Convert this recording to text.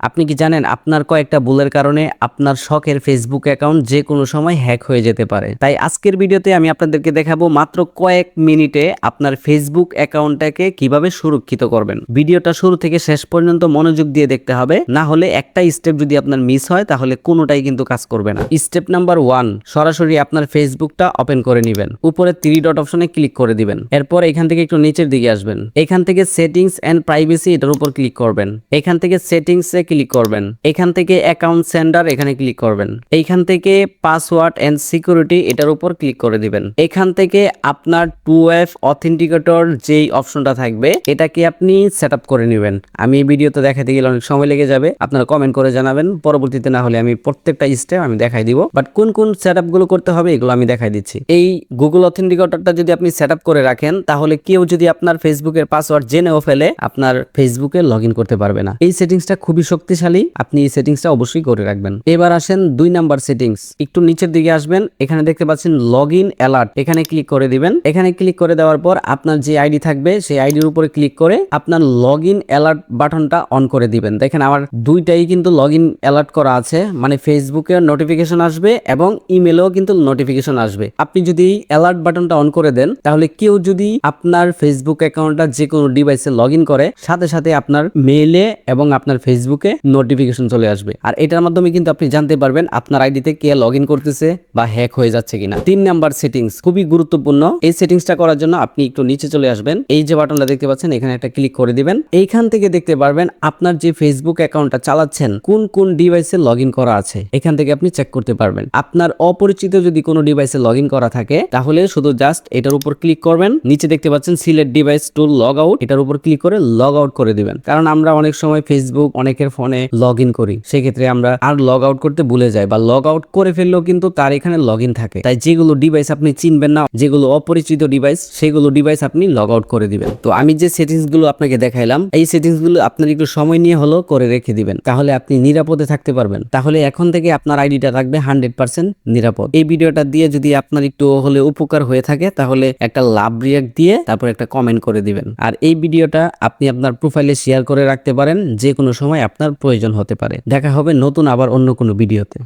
আপনি কি জানেন আপনার কয়েকটা ভুলের কারণে আপনার শখের ফেসবুক অ্যাকাউন্ট যে কোনো সময় হ্যাক হয়ে যেতে পারে? তাই আজকের ভিডিওতে আমি আপনাদেরকে দেখাবো মাত্র কয়েক মিনিটে আপনার ফেসবুক অ্যাকাউন্টটাকে কীভাবে সুরক্ষিত করবেন। ভিডিওটা শুরু থেকে শেষ পর্যন্ত মনোযোগ দিয়ে দেখতে হবে, না হলে একটা স্টেপ যদি আপনার মিস হয়, তাহলে কোনোটাই কিন্তু কাজ করবে না। স্টেপ নাম্বার ওয়ান সরাসরি আপনার ফেসবুকটা ওপেন করে নেবেন। উপরে থ্রি ডট অপশনে ক্লিক করে দিবেন। এরপর এখান থেকে একটু নিচের দিকে আসবেন। এখান থেকে সেটিংস অ্যান্ড প্রাইভেসি এটার উপর ক্লিক করবেন। এখান থেকে সেটিংস ক্লিক করবেন। এখান থেকে অ্যাকাউন্ট সেন্ডার এখানে ক্লিক করবেন। এইখান থেকে পাসওয়ার্ড এন্ড সিকিউরিটি এটার উপর ক্লিক করে দিবেন। এখান থেকে আপনার টু এফ অথেন্টিকেটর যেই অপশনটা থাকবে, এটাকে আপনি সেট করে নেবেন। আমি এই ভিডিওতে দেখাতে গেলে অনেক সময় লেগে যাবে। আপনারা কমেন্ট করে জানাবেন। পরবর্তীতে না হলে আমি প্রত্যেকটা স্টেপ আমি দেখাই দিব। বাট কোন কোন সেটগুলো করতে হবে, এগুলো আমি দেখাই দিচ্ছি। এই গুগল অথেন্টিকেটরটা যদি আপনি সেট করে রাখেন, তাহলে কেউ যদি আপনার ফেসবুকের পাসওয়ার্ড জেনেও ফেলে, আপনার ফেসবুকে লগ করতে পারবে না। এই সেটিংসটা খুবই শক্তিশালী, আপনি এই সেটিংসটা অবশ্যই করে রাখবেন। এবার আসেন দুই নাম্বার সেটিংস একটু নিচের দিকে আসবেন, এখানে দেখতে পাচ্ছেন লগ ইন অ্যালার্ট এখানে ক্লিক করে দিবেন। এখানে ক্লিক করে দেওয়ার পর আপনার যে আইডি থাকবে, সেই আইডির উপরে ক্লিক করে আপনার লগ ইন অ্যালার্ট বাটনটা অন করে দিবেন। দেখেন আমার দুইটাই কিন্তু লগ ইন অ্যালার্ট করা আছে মানে ফেসবুকে নোটিফিকেশন আসবে এবং ইমেলেও কিন্তু নোটিফিকেশন আসবে। আপনি যদি অ্যালার্ট বাটনটা অন করে দেন, তাহলে কেউ যদি আপনার ফেসবুক অ্যাকাউন্টটা যে কোনো ডিভাইসে লগ করে, সাথে সাথে আপনার মেইলে এবং আপনার ফেসবুকে নোটিফিকেশন চলে আসবে। আর এটার মাধ্যমে কিন্তু আপনি জানতে পারবেন আপনার আইডিতে কে লগ করতেছে বা হ্যাক হয়ে যাচ্ছে কিনা। তিন নাম্বার সেটিংস খুবই গুরুত্বপূর্ণ। এই সেটিংসটা করার জন্য আপনি একটু নিচে চলে আসবেন। এই যে বাটনটা দেখতে পাচ্ছেন, এখানে একটা ক্লিক করে দিবেন। এইখান থেকে দেখতে পারবেন আপনার যে ফেসবুক অ্যাকাউন্টটা চালাচ্ছেন, কোন কোন ডিভাইসে লগ করা আছে। এখান থেকে আপনি চেক করতে পারবেন। আপনার অপরিচিত যদি কোনো ডিভাইসে লগ করা থাকে, তাহলে শুধু জাস্ট এটার উপর ক্লিক করবেন। নিচে দেখতে পাচ্ছেন select device to log out এটার উপর ক্লিক করে লগ আউট করে দিবেন। কারণ আমরা অনেক সময় ফেসবুক অনেকের ফোনে লগ ইন করি। সেক্ষেত্রে আমরা আর লগ আউট করতে ভুলে যাই বা লগ আউট করে ফেললেও কিন্তু তার এখানে লগ ইন থাকে। তাই যেগুলো ডিভাইস আপনি চিনবেন না, যেগুলো অপরিচিত ডিভাইস সেগুলো ডিভাইস আপনি লগ আউট করে দিবেন। তো আমি যে সেটিংসগুলো আপনাকে দেখাইলাম, এই সেটিংসগুলো আপনার একটু সময় নিয়ে হলো করে রেখে দিবেন। তাহলে আপনি নিরাপদে থাকতে পারবেন। তাহলে এখন থেকে আপনার আইডিটা থাকবে হান্ড্রেড পার্সেন্ট নিরাপদ। এই ভিডিওটা দিয়ে যদি আপনার একটু হলে উপকার হয়ে থাকে, তাহলে একটা লাভ রিয়াক্ট দিয়ে তারপর একটা কমেন্ট করে দিবেন। আর এই ভিডিওটা আপনি আপনার প্রোফাইলে শেয়ার করে রাখতে পারেন যে কোনো সময় আপনার প্রয়োজন হতে পারে। দেখা হবে নতুন আবার অন্য কোনো ভিডিওতে।